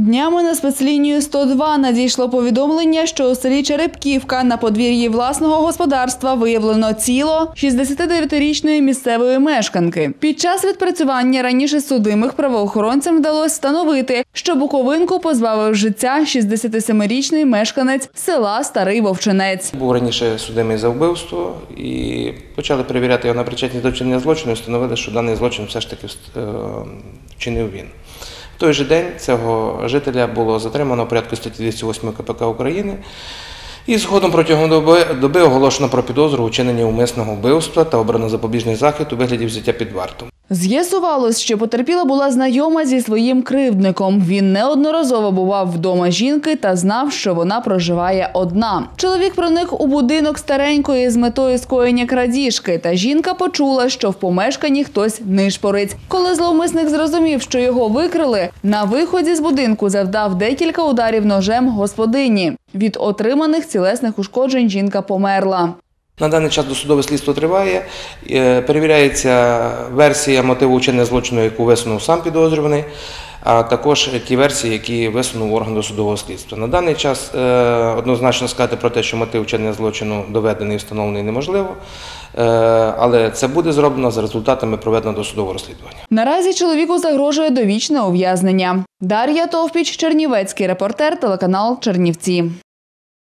Днями на спецлінію 102 надійшло повідомлення, що у селі Черепківка на подвір'ї власного господарства виявлено тіло 69-річної місцевої мешканки. Під час відпрацювання раніше судимих правоохоронцям вдалося встановити, що Буковинку позбавив життя 67-річний мешканець села Старий Вовчинець. Був раніше судимий за вбивство і почали перевіряти його на причетність до вчинення злочину і встановили, що даний злочин все ж таки е, вчинив він. Той же день цього жителя було затримано в порядку статті 208 КПК України. І згодом протягом доби, доби оголошено про підозру у умисного вбивства та обрано запобіжний захід у вигляді взяття під варту. З'ясувалось, що потерпіла була знайома зі своїм кривдником. Він неодноразово бував вдома жінки та знав, що вона проживає одна. Чоловік проник у будинок старенької з метою скоєння крадіжки, та жінка почула, що в помешканні хтось нишпорить. Коли зловмисник зрозумів, що його викрили, на виході з будинку завдав декілька ударів ножем господині. Від отриманих цілесних ушкоджень жінка померла. На даний час досудове слідство триває. Е, Перевіряється версія мотиву вчинення злочину, яку висунув сам підозрюваний, а також ті версії, які висунув орган досудового слідства. На даний час е, однозначно сказати про те, що мотив вчинення злочину доведений і встановлений неможливо, Е, але це буде зроблено за результатами проведеного досудового розслідування. Наразі чоловіку загрожує довічне ув'язнення. Дар'я Товпіч, Чернівецький репортер, телеканал Чернівці.